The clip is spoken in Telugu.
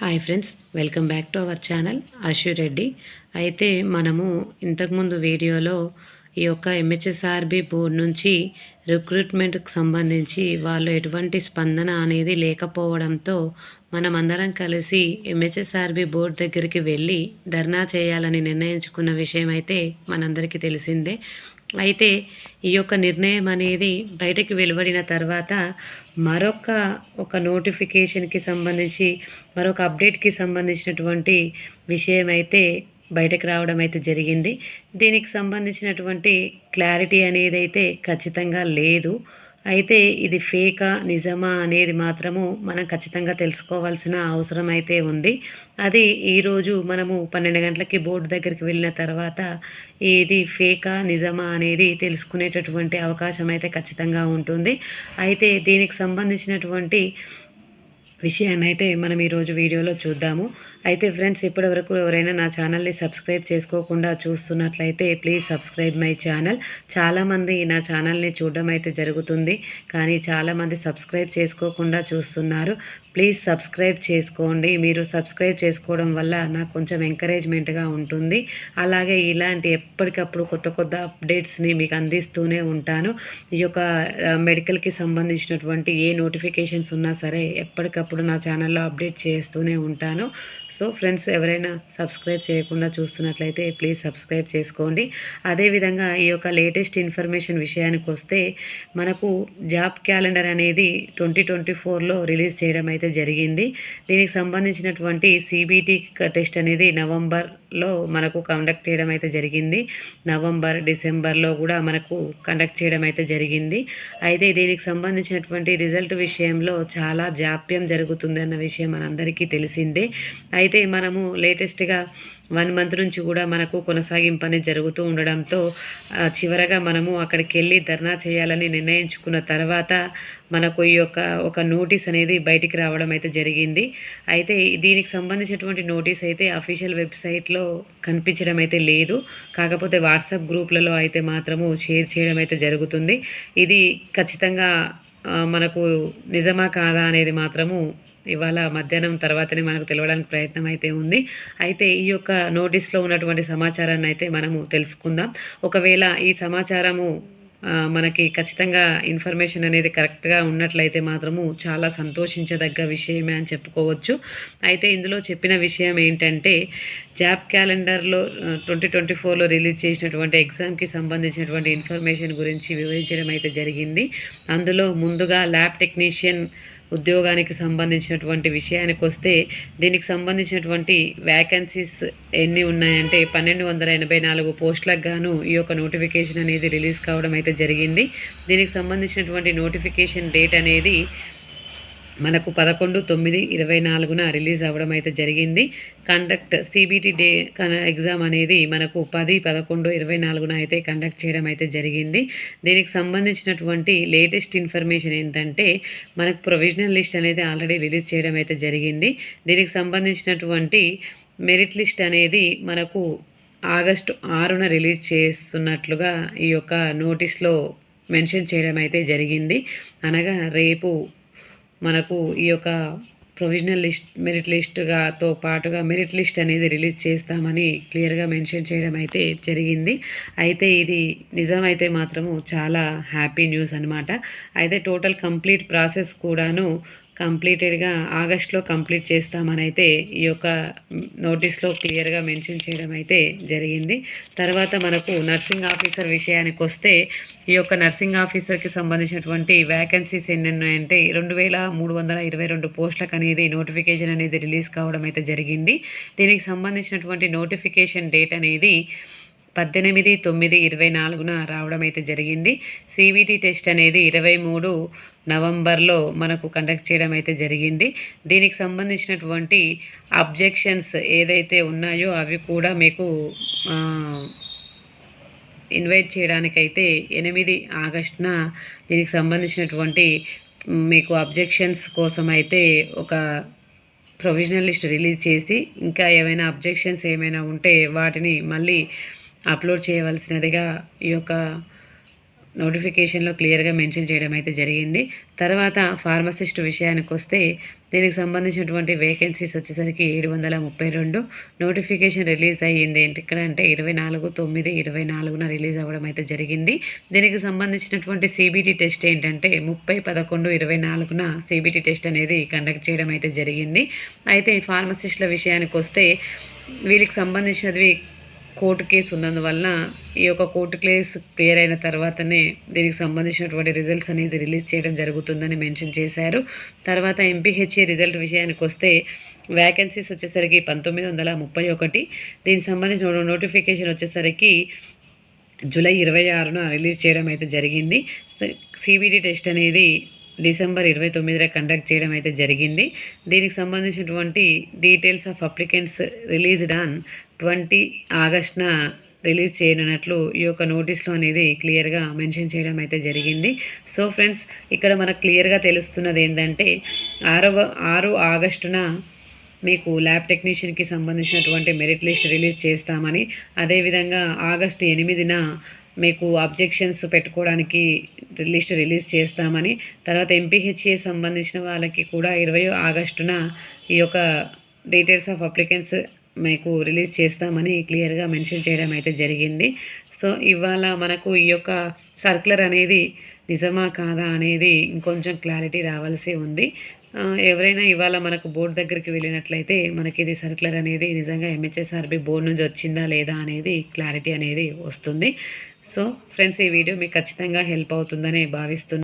Hi friends welcome back to our channel Ashu Reddy. అయితే మనము ఇంతకుముందు వీడియోలో ఈ యొక్క ఎంహెచ్ఎస్ఆర్బి బోర్డు నుంచి రిక్రూట్మెంట్కి సంబంధించి వాళ్ళు ఎటువంటి స్పందన అనేది లేకపోవడంతో మనమందరం కలిసి ఎంహెచ్ఎస్ఆర్బి బోర్డు దగ్గరికి వెళ్ళి ధర్నా చేయాలని నిర్ణయించుకున్న విషయం అయితే మనందరికీ తెలిసిందే. అయితే ఈ యొక్క నిర్ణయం అనేది బయటకు వెలువడిన తర్వాత మరొక ఒక నోటిఫికేషన్కి సంబంధించి మరొక అప్డేట్కి సంబంధించినటువంటి విషయం అయితే బయటకు రావడం అయితే జరిగింది. దీనికి సంబంధించినటువంటి క్లారిటీ అనేది అయితే ఖచ్చితంగా లేదు. అయితే ఇది ఫేకా నిజమా అనేది మాత్రము మనం ఖచ్చితంగా తెలుసుకోవాల్సిన అవసరం అయితే ఉంది. అది ఈరోజు మనము పన్నెండు గంటలకి బోర్డు దగ్గరికి వెళ్ళిన తర్వాత ఇది ఫేకా నిజమా అనేది తెలుసుకునేటటువంటి అవకాశం అయితే ఖచ్చితంగా ఉంటుంది. అయితే దీనికి సంబంధించినటువంటి విషయాన్ని అయితే మనం ఈరోజు వీడియోలో చూద్దాము. అయితే ఫ్రెండ్స్ ఇప్పటివరకు ఎవరైనా నా ఛానల్ని సబ్స్క్రైబ్ చేసుకోకుండా చూస్తున్నట్లయితే ప్లీజ్ సబ్స్క్రైబ్ మై ఛానల్. చాలామంది నా ఛానల్ని చూడడం అయితే జరుగుతుంది కానీ చాలామంది సబ్స్క్రైబ్ చేసుకోకుండా చూస్తున్నారు. ప్లీజ్ సబ్స్క్రైబ్ చేసుకోండి. మీరు సబ్స్క్రైబ్ చేసుకోవడం వల్ల నాకు కొంచెం ఎంకరేజ్మెంట్గా ఉంటుంది. అలాగే ఇలాంటి ఎప్పటికప్పుడు కొత్త కొత్త అప్డేట్స్ని మీకు అందిస్తూనే ఉంటాను. ఈ యొక్క మెడికల్కి సంబంధించినటువంటి ఏ నోటిఫికేషన్స్ ఉన్నా సరే ఎప్పటికప్పుడు నా ఛానల్లో అప్డేట్ చేస్తూనే ఉంటాను. సో ఫ్రెండ్స్ ఎవరైనా సబ్స్క్రైబ్ చేయకుండా చూస్తున్నట్లయితే ప్లీజ్ సబ్స్క్రైబ్ చేసుకోండి. అదేవిధంగా ఈ యొక్క లేటెస్ట్ ఇన్ఫర్మేషన్ విషయానికి వస్తే మనకు జాబ్ క్యాలెండర్ అనేది ట్వంటీ ట్వంటీ ఫోర్లో రిలీజ్ చేయడం అయితే జరిగింది. దీనికి సంబంధించినటువంటి సిబిటి టెస్ట్ అనేది నవంబర్ లో మనకు కండక్ట్ చేయడం అయితే జరిగింది. నవంబర్ డిసెంబర్లో కూడా మనకు కండక్ట్ చేయడం అయితే జరిగింది. అయితే దీనికి సంబంధించినటువంటి రిజల్ట్ విషయంలో చాలా జాప్యం జరుగుతుంది అన్న విషయం మనందరికీ తెలిసిందే. అయితే మనము లేటెస్ట్గా వన్ మంత్ నుంచి కూడా మనకు కొనసాగింపు అనేది జరుగుతూ ఉండడంతో చివరగా మనము అక్కడికి వెళ్ళి ధర్నా చేయాలని నిర్ణయించుకున్న తర్వాత మనకు ఈ యొక్క ఒక నోటీస్ అనేది బయటికి రావడం అయితే జరిగింది. అయితే దీనికి సంబంధించినటువంటి నోటీస్ అయితే అఫీషియల్ వెబ్సైట్లో కనిపించడం అయితే లేదు. కాకపోతే వాట్సాప్ గ్రూప్లలో అయితే మాత్రము షేర్ చేయడం అయితే జరుగుతుంది. ఇది ఖచ్చితంగా మనకు నిజమా కాదా అనేది మాత్రము ఇవాళ మధ్యాహ్నం తర్వాతనే మనకు తెలవడానికి ప్రయత్నం అయితే ఉంది. అయితే ఈ యొక్క నోటీస్లో ఉన్నటువంటి సమాచారాన్ని అయితే మనము తెలుసుకుందాం. ఒకవేళ ఈ సమాచారము మనకి ఖచ్చితంగా ఇన్ఫర్మేషన్ అనేది కరెక్ట్గా ఉన్నట్లయితే మాత్రము చాలా సంతోషించదగ్గ విషయమే అని చెప్పుకోవచ్చు. అయితే ఇందులో చెప్పిన విషయం ఏంటంటే జాబ్ క్యాలెండర్లో ట్వంటీ ట్వంటీ ఫోర్లో రిలీజ్ చేసినటువంటి ఎగ్జామ్కి సంబంధించినటువంటి ఇన్ఫర్మేషన్ గురించి వివరించడం అయితే జరిగింది. అందులో ముందుగా ల్యాబ్ టెక్నీషియన్ ఉద్యోగానికి సంబంధించినటువంటి విషయానికి వస్తే దీనికి సంబంధించినటువంటి వ్యాకెన్సీస్ ఎన్ని ఉన్నాయంటే పన్నెండు వందల ఎనభై నాలుగు పోస్టులకు గాను ఈ యొక్క నోటిఫికేషన్ అనేది రిలీజ్ కావడం అయితే జరిగింది. దీనికి సంబంధించినటువంటి నోటిఫికేషన్ డేట్ అనేది మనకు పదకొండు తొమ్మిది ఇరవై నాలుగున రిలీజ్ అవ్వడం అయితే జరిగింది. కండక్ట్ సిబిటి డే ఎగ్జామ్ అనేది మనకు పది పదకొండు ఇరవై నాలుగున అయితే కండక్ట్ చేయడం అయితే జరిగింది. దీనికి సంబంధించినటువంటి లేటెస్ట్ ఇన్ఫర్మేషన్ ఏంటంటే మనకు ప్రొవిజనల్ లిస్ట్ అనేది ఆల్రెడీ రిలీజ్ చేయడం అయితే జరిగింది. దీనికి సంబంధించినటువంటి మెరిట్ లిస్ట్ అనేది మనకు ఆగస్టు ఆరున రిలీజ్ చేస్తున్నట్లుగా ఈ యొక్క నోటీస్లో మెన్షన్ చేయడం అయితే జరిగింది. అనగా రేపు మనకు ఈ యొక్క ప్రొవిజనల్ లిస్ట్ మెరిట్ లిస్టుగాతో పాటుగా మెరిట్ లిస్ట్ అనేది రిలీజ్ చేస్తామని క్లియర్గా మెన్షన్ చేయడం అయితే జరిగింది. అయితే ఇది నిజమైతే మాత్రము చాలా హ్యాపీ న్యూస్ అనమాట అయితే టోటల్ కంప్లీట్ ప్రాసెస్ కూడాను కంప్లీటెడ్గా ఆగస్ట్లో కంప్లీట్ చేస్తామని అయితే ఈ యొక్క నోటీస్లో క్లియర్గా మెన్షన్ చేయడం అయితే జరిగింది. తర్వాత మనకు నర్సింగ్ ఆఫీసర్ విషయానికి వస్తే ఈ యొక్క నర్సింగ్ ఆఫీసర్కి సంబంధించినటువంటి వ్యాకెన్సీస్ ఎన్ని ఉన్నాయంటే రెండు వేల మూడు వందల ఇరవై రెండు పోస్టులకు అనేది నోటిఫికేషన్ అనేది రిలీజ్ కావడం అయితే జరిగింది. దీనికి సంబంధించినటువంటి నోటిఫికేషన్ డేట్ అనేది పద్దెనిమిది తొమ్మిది ఇరవై నాలుగున రావడం అయితే జరిగింది. సివిటి టెస్ట్ అనేది ఇరవై మూడు నవంబర్లో మనకు కండక్ట్ చేయడం అయితే జరిగింది. దీనికి సంబంధించినటువంటి అబ్జెక్షన్స్ ఏదైతే ఉన్నాయో అవి కూడా మీకు ఇన్వైట్ చేయడానికైతే ఎనిమిది ఆగస్టున దీనికి సంబంధించినటువంటి మీకు అబ్జెక్షన్స్ కోసం అయితే ఒక ప్రొవిజనల్ లిస్ట్ రిలీజ్ చేసి ఇంకా ఏమైనా అబ్జెక్షన్స్ ఏమైనా ఉంటే వాటిని మళ్ళీ అప్లోడ్ చేయవలసినదిగా ఈ యొక్క నోటిఫికేషన్లో క్లియర్గా మెన్షన్ చేయడం అయితే జరిగింది. తర్వాత ఫార్మసిస్ట్ విషయానికి వస్తే దీనికి సంబంధించినటువంటి వేకెన్సీస్ వచ్చేసరికి ఏడు వందల ముప్పై రెండు. నోటిఫికేషన్ రిలీజ్ అయ్యింది ఏంటి? ఇక్కడ అంటే ఇరవై నాలుగు తొమ్మిది ఇరవై నాలుగున రిలీజ్ అవ్వడం అయితే జరిగింది. దీనికి సంబంధించినటువంటి సిబిటి టెస్ట్ ఏంటంటే ముప్పై పదకొండు ఇరవై నాలుగున సిబిటి టెస్ట్ అనేది కండక్ట్ చేయడం అయితే జరిగింది. అయితే ఫార్మసిస్ట్ల విషయానికి వస్తే వీళ్ళకి సంబంధించినవి కోర్టు కేసు ఉన్నందువలన ఈ యొక్క కోర్టు కేసు క్లియర్ అయిన తర్వాతనే దీనికి సంబంధించినటువంటి రిజల్ట్స్ అనేది రిలీజ్ చేయడం జరుగుతుందని మెన్షన్ చేశారు. తర్వాత ఎంపీహెచ్ఏ రిజల్ట్ విషయానికి వస్తే వ్యాకెన్సీస్ వచ్చేసరికి పంతొమ్మిది వందల ముప్పై ఒకటి. దీనికి సంబంధించిన నోటిఫికేషన్ వచ్చేసరికి జూలై ఇరవై ఆరున రిలీజ్ చేయడం అయితే జరిగింది. సిబిడి టెస్ట్ అనేది డిసెంబర్ ఇరవై తొమ్మిదిన కండక్ట్ చేయడం అయితే జరిగింది. దీనికి సంబంధించినటువంటి details of applicants released on twenty ఆగస్ట్న release చేయనున్నట్లు ఈ యొక్క నోటీస్లో అనేది క్లియర్గా మెన్షన్ చేయడం అయితే జరిగింది. సో ఫ్రెండ్స్ ఇక్కడ మనకు క్లియర్గా తెలుస్తున్నది ఏంటంటే ఆరవ ఆరు ఆగస్టున మీకు ల్యాబ్ టెక్నీషియన్కి సంబంధించినటువంటి మెరిట్ లిస్ట్ రిలీజ్ చేస్తామని అదేవిధంగా ఆగస్టు ఎనిమిదిన మీకు అబ్జెక్షన్స్ పెట్టుకోవడానికి లిస్ట్ రిలీజ్ చేస్తామని తర్వాత ఎంపీహెచ్ఏ సంబంధించిన వాళ్ళకి కూడా ఇరవై ఆగస్టున ఈ యొక్క డీటెయిల్స్ ఆఫ్ అప్లికెంట్స్ మీకు రిలీజ్ చేస్తామని క్లియర్గా మెన్షన్ చేయడం అయితే జరిగింది. సో ఇవాళ మనకు ఈ యొక్క సర్క్యులర్ అనేది నిజమా కాదా అనేది ఇంకొంచెం క్లారిటీ రావాల్సి ఉంది. ఎవరైనా ఇవాళ మనకు బోర్డు దగ్గరికి వెళ్ళినట్లయితే మనకి ఇది సర్క్యులర్ అనేది నిజంగా ఎంహెచ్ఎస్ఆర్బి బోర్డు నుంచి వచ్చిందా లేదా అనేది క్లారిటీ అనేది వస్తుంది. సో ఫ్రెండ్స్ ఈ వీడియో మీకు ఖచ్చితంగా హెల్ప్ అవుతుందని భావిస్తున్నాను